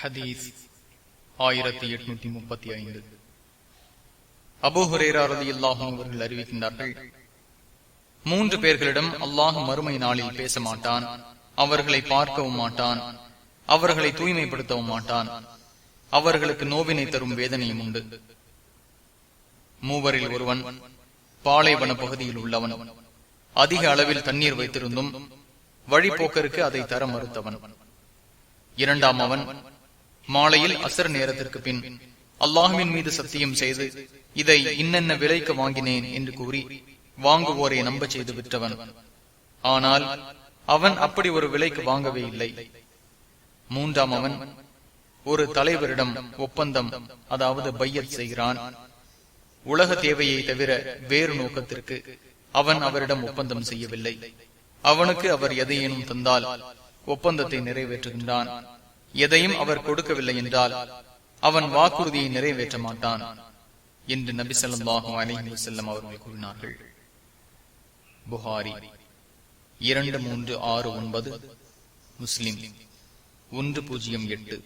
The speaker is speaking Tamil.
ஹதீஸ் ஆயிரத்தி எட்நூத்தி முப்பத்தி ஐந்து. அபோஹுரேரா ரலியல்லாஹு அவர்கள் அறிவிக்கின்றார்கள் மூன்று பேர்களிடம் அல்லாஹ் மறுமை நாளில் பேச மாட்டான் அவர்களை பார்க்கவும் மாட்டான் அவர்களை தூய்மைப்படுத்தவும் மாட்டான் அவர்களுக்கு நோவினை தரும் வேதனையும் உண்டு. மூவரில் ஒருவன் பாலைவன பகுதியில் உள்ளவன் அதிக அளவில் தண்ணீர் வைத்திருந்தும் வழிபோக்கருக்கு அதை தர மறுத்தவன். இரண்டாம் அவன் மாலையில் அசர் நேரத்திற்கு பின் அல்லாஹுவின் மீது சத்தியம் செய்து இதை இன்னென்ன விலைக்கு வாங்கினேன்? என்று கூறி வாங்குவோரை நம்ப செய்து விற்றவன் ஆனால் அவன் அப்படி ஒரு விலைக்கு வாங்கவே இல்லை. மூன்றாம் அவன் ஒரு தலைவரிடம் ஒப்பந்தம் அதாவது பையத் செய்கிறான். உலக தேவையை தவிர வேறு நோக்கத்திற்கு அவன் அவரிடம் ஒப்பந்தம் செய்யவில்லை. அவனுக்கு அவர் எதையேனும் தந்தால் ஒப்பந்தத்தை நிறைவேற்றுகின்றான். எதையும் அவர் கொடுக்கவில்லை என்றால் அவன் வாக்குறுதியை நிறைவேற்ற மாட்டான் என்று நபி சொல்லாஹும் அலஹி செல்லம் அவர்கள் கூறினார்கள். புகாரி இரண்டு மூன்று ஆறு ஒன்பது முஸ்லிம் ஒன்று பூஜ்ஜியம் எட்டு.